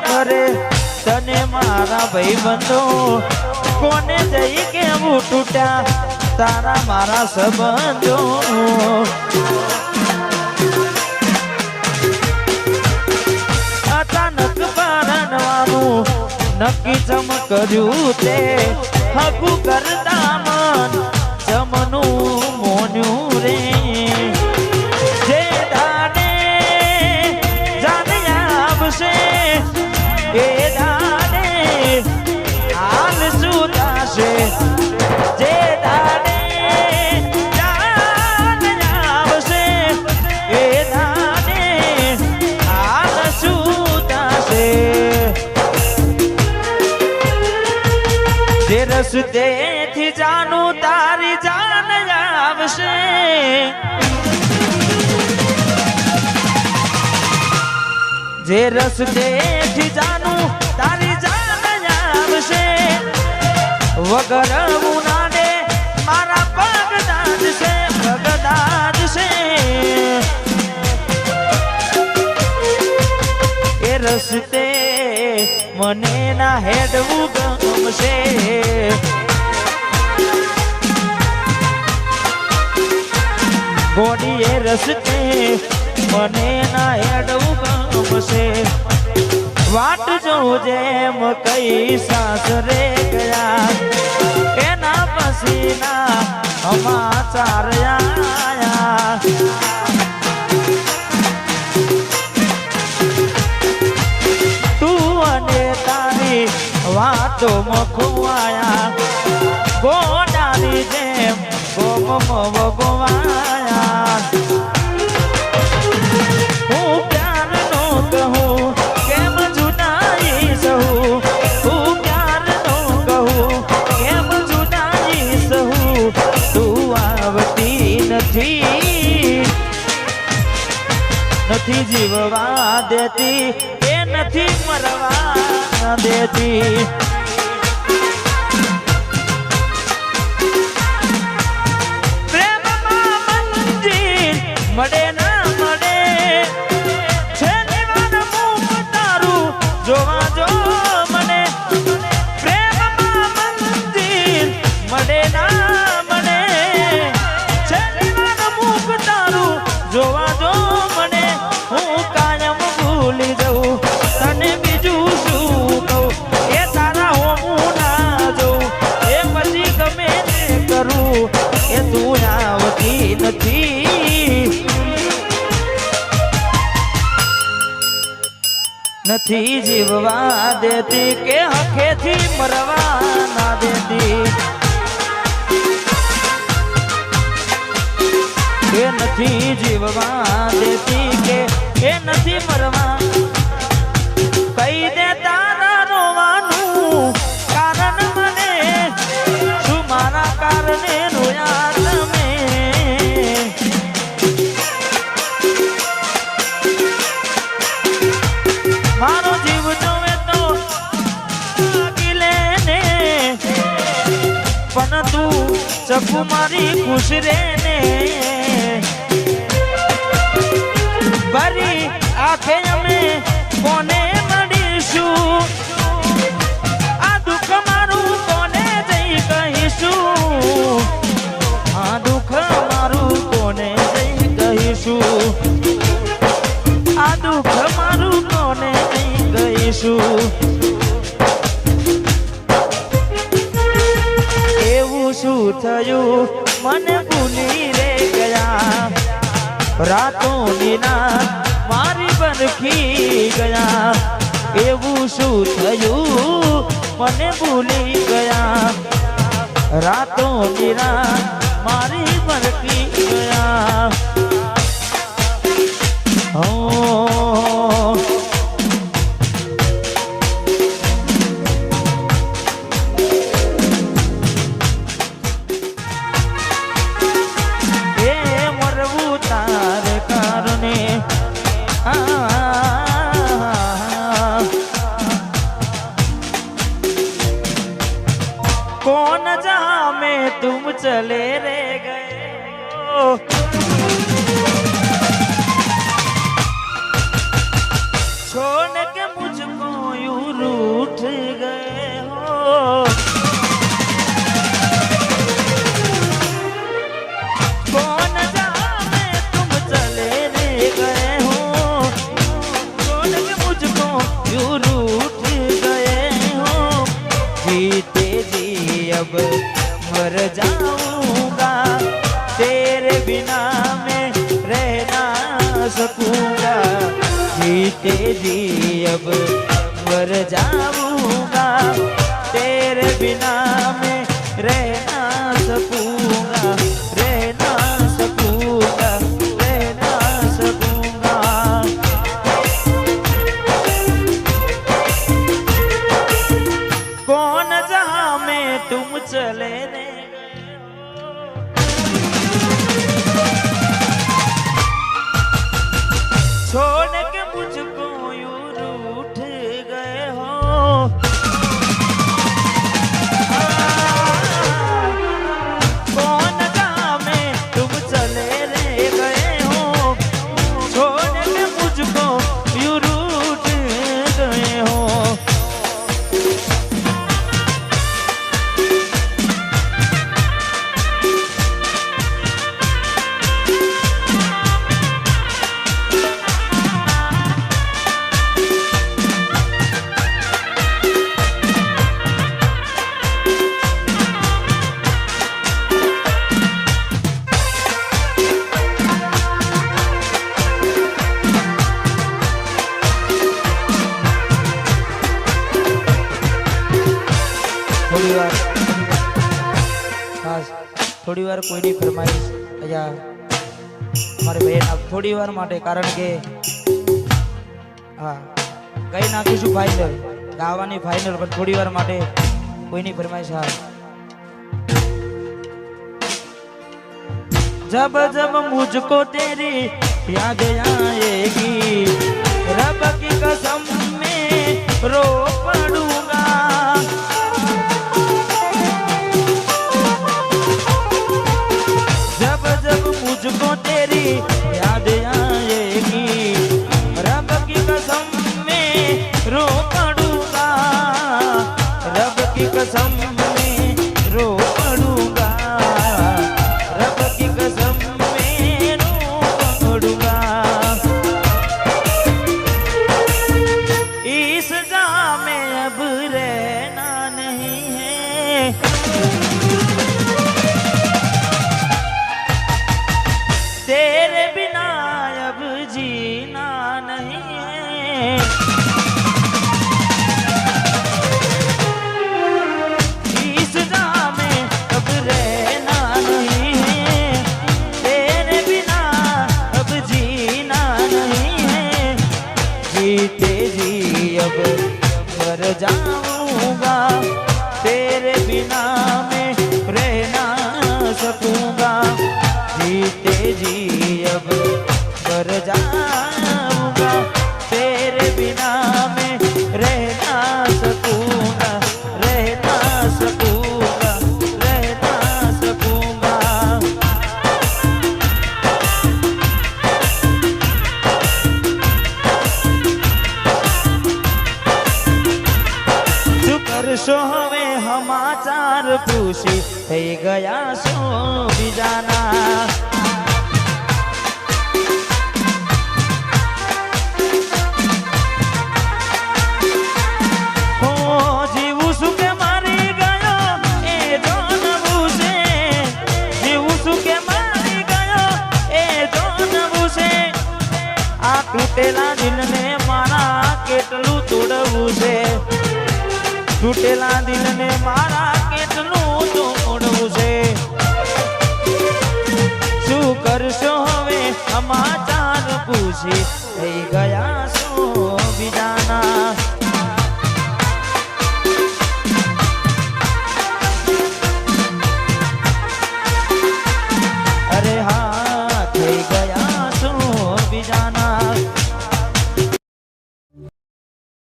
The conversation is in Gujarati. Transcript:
ભરે? તને મારા ભાઈ બંધો કોને જઈ કેવું તૂટ્યા તારા મારા સંબંધો. અચાનક પરણવાનું નક્કી જમ કર્યું તે હકુ કરતા મન જમનું એ દાડે હાલ શું થશે જે દાડે રસ્તેથી જાનું તારી જાન આવશે જે રસ્તેથી જાનું વગર ઉનાને મારા પગ દાદશે પગ દાદશે એ રસ્તે મને ના હેડવું ગમશે ગોડી એ રસ્તે મને ના હેડવું ગમશે વાટ જો જેમ કઈ સાસરે ગયા એના પસીના સમાચાર આયા. તું અને તારી વાતો મખવાયા ગોડાની જેમ ગોમ વગવાયા નથી. નથી જીવવા દેતી એ નથી મરવા દેતી. જોવા દો મને, હું કાયમ ભૂલી દઉં તને બીજું શું કહું? એ તારા હું ના જઉં. એ પછી ગમે તે કરું. એ તું આવતી નથી. નથી જીવવા દેતી કે હખેથી મરવા ના દેતી. એ નથી જીવવા દેતી કે એ નથી મરવા. કઈ દે તારા રોવાનું કારણ મને. શું મારા કારણે રોયા તમે? મારો જીવ જોવે તો લાગી લે ને. પણ તું ચકુ મારી ખુશ રે ને. ભરી આંખે અમે કોને મળીશું? આ દુઃખ મારું કોને જઈ કહીશું? આ દુઃખ મારું કોને જઈ કહીશું? આ દુઃખ મારું કોને જઈ કહીશું? એવું શું થયું? રાત મારી બરખી ગયા. એવું શું થયું? મને ભૂલી ગયા. રાતો રાત મારી બરખી कौन जहाँ में तुम चले रे गए छोड़ के सकूँगा जीते जी अब मर जाऊँगा। तेरे बिना मैं रह ना सकूँगा रह ना सकूँगा रह ना सकूँगा कौन जहाँ में तुम चले થોડી વાર કોઈની ફરમાઈશ અહીંયા મારી બહેન થોડી વાર માટે કારણ કે, હા કઈ નાખીશું ફાઇનલ ગાવાની ફાઇનલ પણ થોડી વાર માટે કોઈની ફરમાઈશ, હા. જબ જબ મુજકો તેરી યાદ આયેગી. રબ કી કસમ મે રો तेरे बिना अब जीना नहीं है। अब रहना नहीं है। तेरे बिना अब जीना नहीं है। अब जाऊँगा। तेरे बिना કરશો હવે સમાચાર પૂછી થઈ ગયા શું બીજાના. તૂટેલા દિલને મારા કેટલું તોડવું છે? તૂટેલા દિલને મારા કેટલું તોડવું છે? શું કરશો હવે? સમાચાર પૂછી. થઈ ગયા